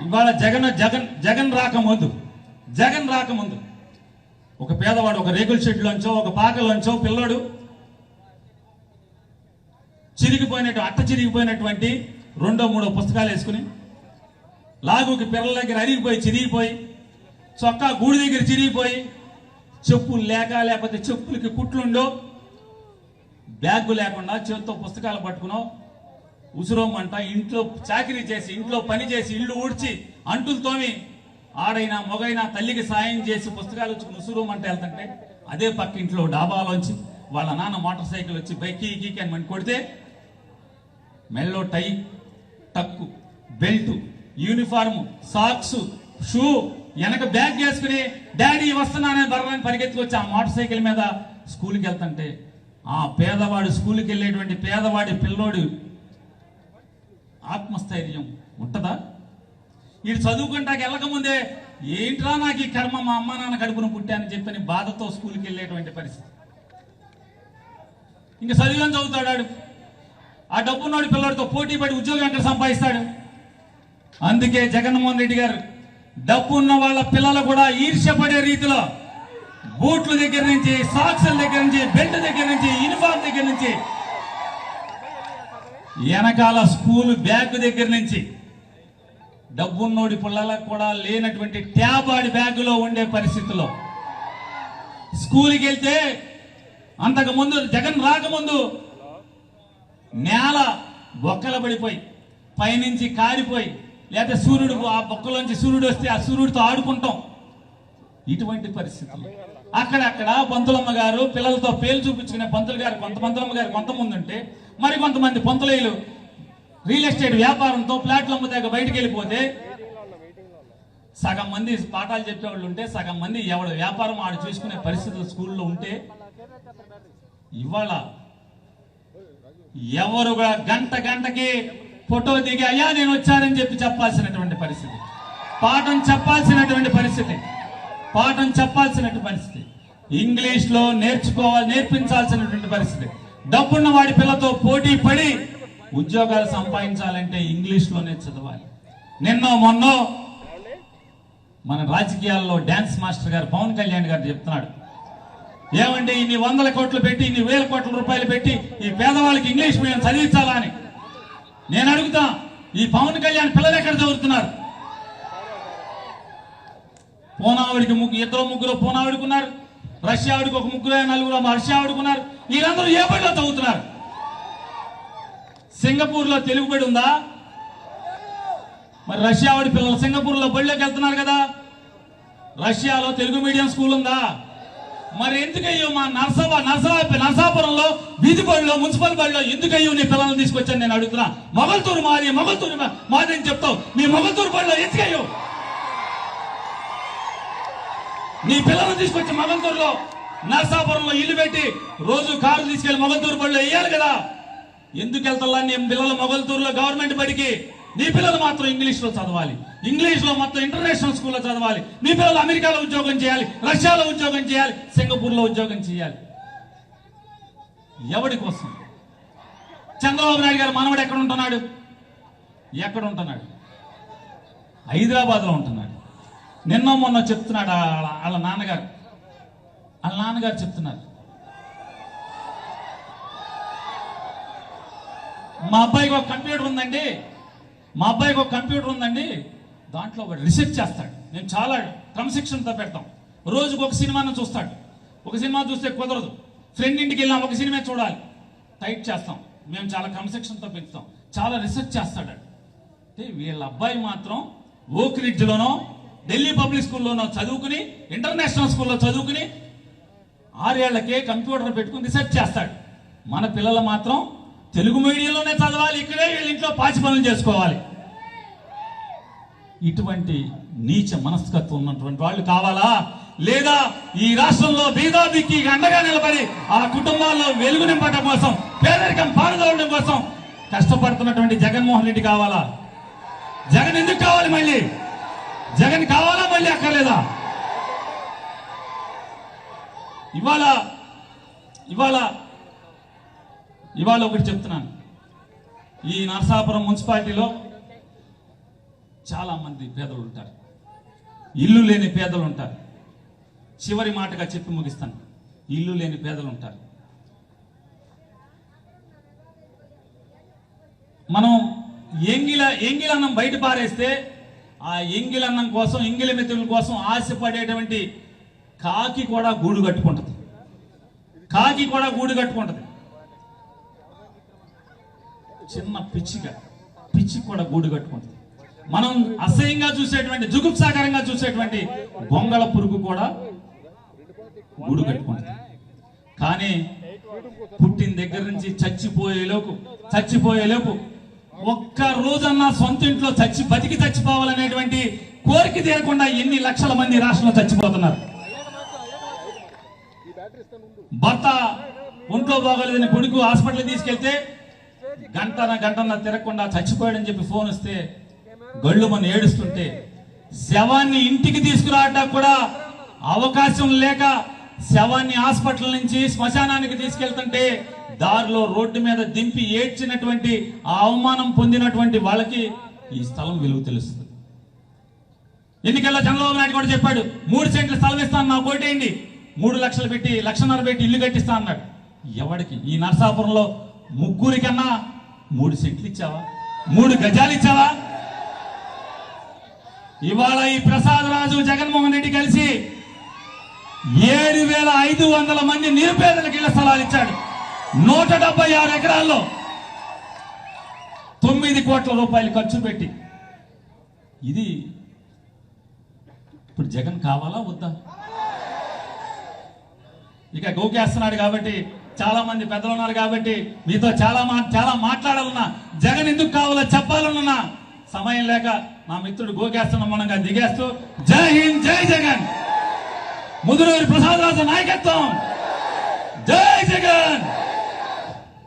ఇవాళ జగన్ జగన్ జగన్ రాకముందు జగన్ రాకముందు ఒక పేదవాడు ఒక రేకుల షెడ్లోంచో ఒక పాకలోంచో పిల్లోడు చిరిగిపోయినట్టు అట్ట చిరిగిపోయినటువంటి రెండో మూడో పుస్తకాలు వేసుకుని లాగుకి పిల్లల దగ్గర అరిగిపోయి చిరిగిపోయి చొక్కా గూడి దగ్గర చిరిగిపోయి చెప్పులు లేక లేకపోతే చెప్పులకి కుట్లుండో బ్యాగ్ లేకుండా చేతితో పుస్తకాలు పట్టుకున్నావు ఉసురోమంట ఇంట్లో చాకరీ చేసి ఇంట్లో పని చేసి ఇల్లు ఊడ్చి అంటులతోమి ఆడైనా మొగైనా తల్లికి సాయం చేసి పుస్తకాలు వచ్చి ఉసురోమంట వెళ్తుంటే అదే పక్క ఇంట్లో డాబాలోంచి వాళ్ళ నాన్న మోటార్ సైకిల్ వచ్చి బైక్ గీకి అని మని కొడితే మెల్లో tie tuck belt uniform socks shoe వెనక బ్యాగ్ వేసుకుని డాడీ వస్తున్నానని బర్రాన్ని పరిగెత్తుకొచ్చి ఆ మోటార్ సైకిల్ మీద స్కూల్కి వెళ్తుంటే ఆ పేదవాడు స్కూల్కి వెళ్ళేటువంటి పేదవాడి పిల్లోడు ఆత్మస్థైర్యం ఉంటుందా? వీడు చదువుకుంటాకి వెళ్ళకముందే ఏంట్రా నాకు ఈ కర్మ? మా అమ్మ నాన్న కడుపున పుట్టానని చెప్పని బాధతో స్కూల్కి వెళ్ళేటువంటి పరిస్థితి. ఇంకా చదివేం చదువుతాడు ఆ డబ్బున్నోడి పిల్లడితో పోటీ పడి ఉద్యోగం ఎక్కడ సంపాదిస్తాడు? అందుకే జగన్మోహన్ రెడ్డి గారు డబ్బు ఉన్న వాళ్ళ పిల్లలు కూడా ఈర్ష్యపడే రీతిలో బూట్ల దగ్గర నుంచి సాక్సుల దగ్గర నుంచి బెల్ట్ దగ్గర నుంచి యూనిఫామ్ దగ్గర నుంచి వెనకాల స్కూల్ బ్యాగ్ దగ్గర నుంచి డబ్బున్నోడి పిల్లలకు కూడా లేనటువంటి ట్యాబాడి బ్యాగులో ఉండే పరిస్థితిలో స్కూల్కి వెళ్తే అంతకు ముందు జగన్ రాకముందు నేల బొక్కలు పడిపోయి పైనుంచి కారిపోయి లేదా సూర్యుడు ఆ బొక్కలోంచి సూర్యుడు వస్తే ఆ సూర్యుడితో ఆడుకుంటాం. ఇటువంటి పరిస్థితులు. అక్కడక్కడ పంతులమ్మ గారు పిల్లలతో పేలు చూపించుకునే పంతులు గారు కొంత పంతులమ్మ గారు కొంతమంది ఉంటే మరికొంతమంది కొంతమంది రియల్ ఎస్టేట్ వ్యాపారంతో ఫ్లాట్లు అమ్ముతాక బయటకు వెళ్ళిపోతే సగం మంది పాఠాలు చెప్పేవాళ్ళు ఉంటే సగం మంది ఎవడు వ్యాపారం ఆడు చూసుకునే పరిస్థితులు స్కూల్లో ఉంటే ఇవాళ ఎవరు కూడా గంట గంటకి ఫోటో దిగి అయ్యా నేను వచ్చానని చెప్పి చెప్పాల్సినటువంటి పరిస్థితి. పాఠం చెప్పాల్సినటువంటి పరిస్థితి. పాఠం చెప్పాల్సినటువంటి పరిస్థితి. ఇంగ్లీష్లో నేర్చుకోవాలి నేర్పించాల్సినటువంటి పరిస్థితి. డబ్బున్న వాడి పిల్లతో పోటీ పడి ఉద్యోగాలు సంపాదించాలంటే ఇంగ్లీష్లోనే చదవాలి. నిన్నో మొన్నో మన రాజకీయాల్లో డాన్స్ మాస్టర్ గారు పవన్ కళ్యాణ్ గారు చెప్తున్నాడు. ఏమండి ఇన్ని వందల కోట్లు పెట్టి ఇన్ని వేల కోట్ల రూపాయలు పెట్టి ఈ పేదవాళ్ళకి ఇంగ్లీష్ మీడియం చదివించాలా అని. నేను అడుగుతా ఈ పవన్ కళ్యాణ్ పిల్లలు ఎక్కడ చదువుతున్నారు? పూనావుడికి ముగ్గురు ఇద్దరు ముగ్గురు పూనావుడికి ఉన్నారు రష్యా రష్యావుడికి ఒక ముగ్గురు నలుగురు మా రష్యా ఆడుకున్నారు వీళ్ళందరూ ఏ బడిలో చదువుతున్నారు సింగపూర్లో తెలుగు బడి ఉందా? మరి రష్యావాడి పిల్లలు సింగపూర్లో బడిలోకి వెళ్తున్నారు కదా. రష్యాలో తెలుగు మీడియం స్కూల్ ఉందా? మరి ఎందుకయ్యో మా నర్సవా నర్సవా నర్సాపురంలో వీధి బడిలో మున్సిపల్ బడిలో ఎందుకయ్యో నీ పిల్లల్ని తీసుకొచ్చాను నేను అడుగుతున్నా. మొగల్తూరు మాది మొగల్తూరు మా- మాది అని చెప్తావు. మీ మొగల్తూరు బడిలో ఎందుకయ్యో? నీ పిల్లలను తీసుకొచ్చి మగంతూరులో నర్సాపురంలో ఇల్లు పెట్టి రోజు కారు తీసుకెళ్ళి మొగల్తూరు బడిలో వేయాలి కదా. ఎందుకు వెళ్తా నీ పిల్లలు మొగల్తూరులో గవర్నమెంట్ బడికి? నీ పిల్లలు మాత్రం ఇంగ్లీష్లో చదవాలి. ఇంగ్లీష్లో మొత్తం ఇంటర్నేషనల్ స్కూల్లో చదవాలి. మీ పిల్లలు అమెరికాలో ఉద్యోగం చేయాలి. రష్యాలో ఉద్యోగం చేయాలి. సింగపూర్లో ఉద్యోగం చేయాలి. ఎవడి కోసం? చంద్రబాబు నాయుడు గారు మనవడు ఎక్కడ ఉంటున్నాడు? ఎక్కడ ఉంటున్నాడు? హైదరాబాద్లో ఉంటున్నాడు. నిన్న మొన్న చెప్తున్నాడు వాళ్ళ వాళ్ళ నాన్నగారు. వాళ్ళ నాన్నగారు చెప్తున్నారు. మా అబ్బాయికి ఒక కంప్యూటర్ ఉందండి. మా అబ్బాయికి ఒక కంప్యూటర్ ఉందండి. దాంట్లో వాడు రీసెర్చ్ చేస్తాడు. మేము చాలా క్రమశిక్షణతో పెడతాం. రోజుకు ఒక సినిమాను చూస్తాడు. ఒక సినిమా చూస్తే కుదరదు. ఫ్రెండ్ ఇంటికి వెళ్ళాం ఒక సినిమా చూడాలి. టైట్ చేస్తాం. మేము చాలా క్రమశిక్షణతో పెంచుతాం. చాలా రీసెర్చ్ చేస్తాడు. అంటే వీళ్ళ అబ్బాయి మాత్రం ఓక్రిడ్జ్లోనో ఢిల్లీ పబ్లిక్ స్కూల్లోనో చదువుకుని ఇంటర్నేషనల్ స్కూల్లో చదువుకుని ఆరేళ్ళకే కంప్యూటర్ పెట్టుకుని రీసెర్చ్ చేస్తాడు. మన పిల్లలు మాత్రం తెలుగు మీడియంలోనే చదవాలి ఇక్కడే వీళ్ళ ఇంట్లో పాచి పనులు చేసుకోవాలి. ఇటువంటి నీచ మనస్తత్వం ఉన్నటువంటి వాళ్ళు కావాలా? లేదా ఈ రాష్ట్రంలో బీదాబిక్కి అండగా నిలబడి ఆ కుటుంబాల్లో వెలుగు నింపడం కోసం పేదరికం పారదోలడం కోసం కష్టపడుతున్నటువంటి జగన్మోహన్ రెడ్డి కావాలా? జగన్ ఎందుకు కావాలి మళ్ళీ? జగన్ కావాలా మళ్ళీ అక్కర్లేదా? ఇవాళ ఇవాళ ఇవాళ ఒకటి చెప్తున్నాను. ఈ నరసాపురం మున్సిపాలిటీలో చాలా మంది పేదలు ఉంటారు ఇల్లు లేని పేదలు ఉంటారు చివరి మాటగా చెప్పి ముగిస్తాను. ఇల్లు లేని పేదలు ఉంటారు మనం ఎంగిల ఎంగిలన్నం బయట పారేస్తే ఆ ఎంగిలన్నం కోసం ఎంగిలి మిత్రుల కోసం ఆశపడేటువంటి కాకి కూడా గూడు కట్టుకుంటది. కాకి కూడా గూడు కట్టుకుంటది. చిన్న పిచ్చిగా పిచ్చి కూడా గూడు కట్టుకుంటది. మనం అసహ్యంగా చూసేటువంటి జుగుప్సాకరంగా చూసేటువంటి గొంగళ పురుగు కూడా గూడు కట్టుకుంటది. కానీ పుట్టిన దగ్గర నుంచి చచ్చిపోయేలోపు చచ్చిపోయేలోపు ఒక్క రోజన్నా సొంత ఇంట్లో చచ్చి బతికి చచ్చిపోవాలనేటువంటి కోరిక తీరకుండా ఎన్ని లక్షల మంది రాష్ట్రంలో చచ్చిపోతున్నారు? భర్త ఒంట్లో బాగోలేదని కొడుకు హాస్పిటల్ తీసుకెళ్తే గంటన గంటన తిరగకుండా చచ్చిపోయాడని చెప్పి ఫోన్ వస్తే గళ్ళు మన ఏడుస్తుంటే శవాన్ని ఇంటికి తీసుకురావడానికి కూడా అవకాశం లేక శవాన్ని హాస్పిటల్ నుంచి శ్మశానానికి తీసుకెళ్తుంటే దారిలో రోడ్డు మీద దింపి ఏడ్చినటువంటి ఆ అవమానం పొందినటువంటి వాళ్ళకి ఈ స్థలం విలువ తెలుస్తుంది. ఎన్నికల్లో చంద్రబాబు నాయుడు కూడా చెప్పాడు మూడు సెంట్ల స్థలం ఇస్తాను నాకు ఓటేయండి మూడు లక్షలు పెట్టి లక్షన్నర పెట్టి ఇల్లు కట్టిస్తా అన్నాడు. ఎవడికి? ఈ నరసాపురంలో ముగ్గురికన్నా మూడు సెంట్లు ఇచ్చావా? మూడు గజాలు ఇచ్చావా? ఇవాళ ఈ ప్రసాద్ రాజు జగన్మోహన్ రెడ్డి కలిసి ఏడు వేల ఐదు వందల మంది నిరుపేదలకు ఇళ్ళ స్థలాలు ఇచ్చాడు. నూట డెబ్బై ఆరు ఎకరాల్లో తొమ్మిది కోట్ల రూపాయలు ఖర్చు పెట్టి. ఇది ఇప్పుడు జగన్ కావాలా వద్దా? ఇక గోకేస్తున్నాడు కాబట్టి చాలా మంది పెద్దలు ఉన్నారు కాబట్టి మీతో చాలా మా చాలా మాట్లాడాలన్నా జగన్ ఎందుకు కావాలో చెప్పాలన్నా సమయం లేక నా మిత్రుడు గోకేస్తున్న మనంగా దిగేస్తూ జై హింద్ జై జగన్! ముదురూరి ప్రసాద్ రాజు నాయకత్వం. జై జగన్!